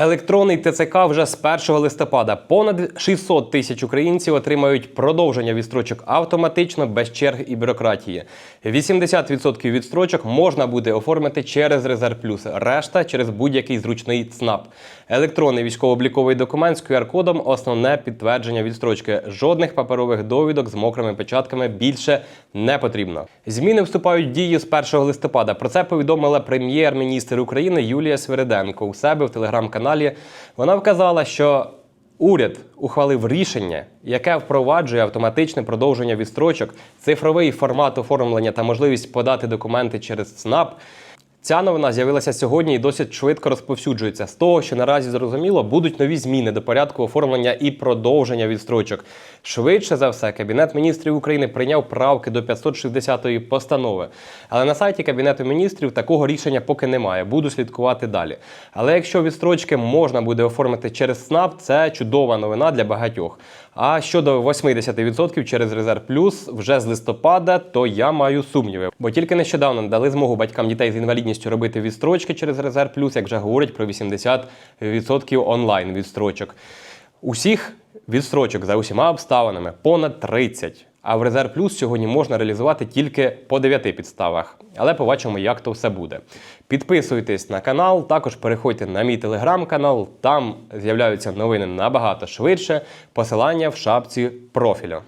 Електронний ТЦК вже з 1 листопада. Понад 600 тисяч українців отримають продовження відстрочок автоматично без черг і бюрократії. 80% відстрочок можна буде оформити через Резерв Плюс, решта через будь-який зручний ЦНАП. Електронний військово-обліковий документ з QR-кодом основне підтвердження відстрочки. Жодних паперових довідок з мокрими печатками більше не потрібно. Зміни вступають в дію з 1 листопада. Про це повідомила прем'єр-міністр України Юлія Свериденко у себе в телеграм-каналі. Вона вказала, що уряд ухвалив рішення, яке впроваджує автоматичне продовження відстрочок, цифровий формат оформлення та можливість подати документи через ЦНАП. Ця новина з'явилася сьогодні і досить швидко розповсюджується. З того, що наразі зрозуміло, будуть нові зміни до порядку оформлення і продовження відстрочок. Швидше за все, Кабінет міністрів України прийняв правки до 560-ї постанови. Але на сайті Кабінету міністрів такого рішення поки немає. Буду слідкувати далі. Але якщо відстрочки можна буде оформити через СНАП, це чудова новина для багатьох. А щодо 80% через Резерв Плюс вже з листопада, то я маю сумніви. Бо тільки нещодавно дали змогу батькам дітей з інвалідністю робити відстрочки через Резерв Плюс, як вже говорять про 80% онлайн відстрочок. Усіх відстрочок за усіма обставинами понад 30. А в Резерв Плюс сьогодні можна реалізувати тільки по 9 підставах. Але побачимо, як то все буде. Підписуйтесь на канал, також переходьте на мій телеграм-канал. Там з'являються новини набагато швидше. Посилання в шапці профілю.